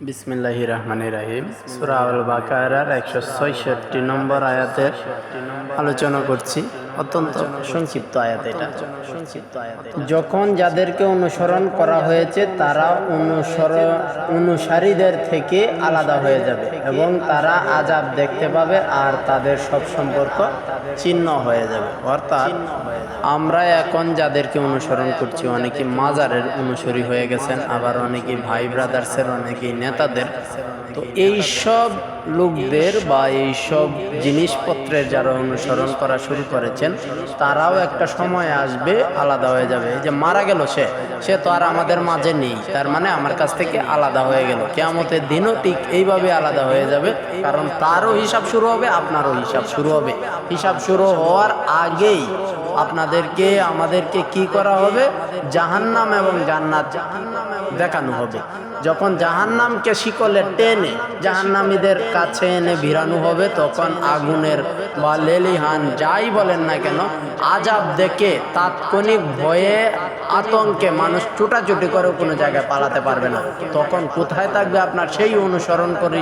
বিসমিল্লাহ রহমান রাহিম। সুরাউল বাকারার একশো ছয়ষট্টি নম্বর আয়াতের আলোচনা করছি। অত্যন্ত সংক্ষিপ্ত আয়াত এটা। সংক্ষিপ্ত আয়াত যখন যাদেরকে অনুসরণ করা হয়েছে, তারা অনুসরণ অনুসারীদের থেকে আলাদা হয়ে যাবে এবং তারা আজাব দেখতে পাবে আর তাদের সব সম্পর্ক চিহ্ন হয়ে যাবে। অর্থাৎ আমরা এখন যাদেরকে অনুসরণ করছি, অনেকে মাজারের অনুসরী হয়ে গেছেন, আবার অনেকে ভাই ব্রাদার্সের অনেকেই নেতাদের। তো এই সব লোকদের বা এই সব জিনিসপত্রের যারা অনুসরণ করা শুরু করেছেন, তারাও একটা সময় আসবে, আলাদা হয়ে যাবে। এই যে মারা গেল সে সে তো আর আমাদের মাঝে নেই। তার মানে আমার কাছ থেকে আলাদা হয়ে গেল। কেয়ামতের দিনও ঠিক এইভাবে আলাদা হয়ে যাবে, কারণ তারও হিসাব শুরু হবে, আপনারও হিসাব শুরু হবে। হিসাব শুরু হওয়ার আগেই আপনাদেরকে, আমাদেরকে কি করা হবে? জাহান্নাম এবং জান্নাত দেখানো হবে। যখন জাহান্নামকে শিকলে টেনে জাহান্নামীদের কাছে এনে ভিড়ানো হবে, তখন আগুনের বা লেলিহান যাই বলেন না কেন, আজাব দেখে তাৎক্ষণিক ভয়ে আতঙ্কে মানুষ ছুটাছুটি করে কোনো জায়গায় পালাতে পারবে না। তখন কোথায় থাকবে আপনার সেই অনুসরণ করি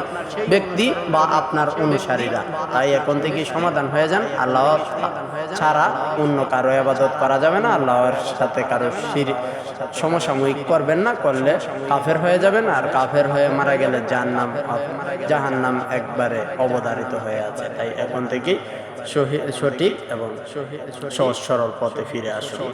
ব্যক্তি বা আপনার অনুসারীরা। তাই এখন থেকে সমাধান হয়ে যান। আল্লাহ ছাড়া অন্য কারও আবাদত করা যাবে না। আল্লাহর সাথে কারও সমসাময়িক করবেন না, করলে কাফের হয়ে যাবেন আর কাফের হয়ে মারা গেলে যার জাহান্নাম জাহান্নাম একবারে অবধারিত হয়ে আছে। তাই এখন থেকেই সঠিক এবং সহি- সহজ সরল পথে ফিরে আসুন।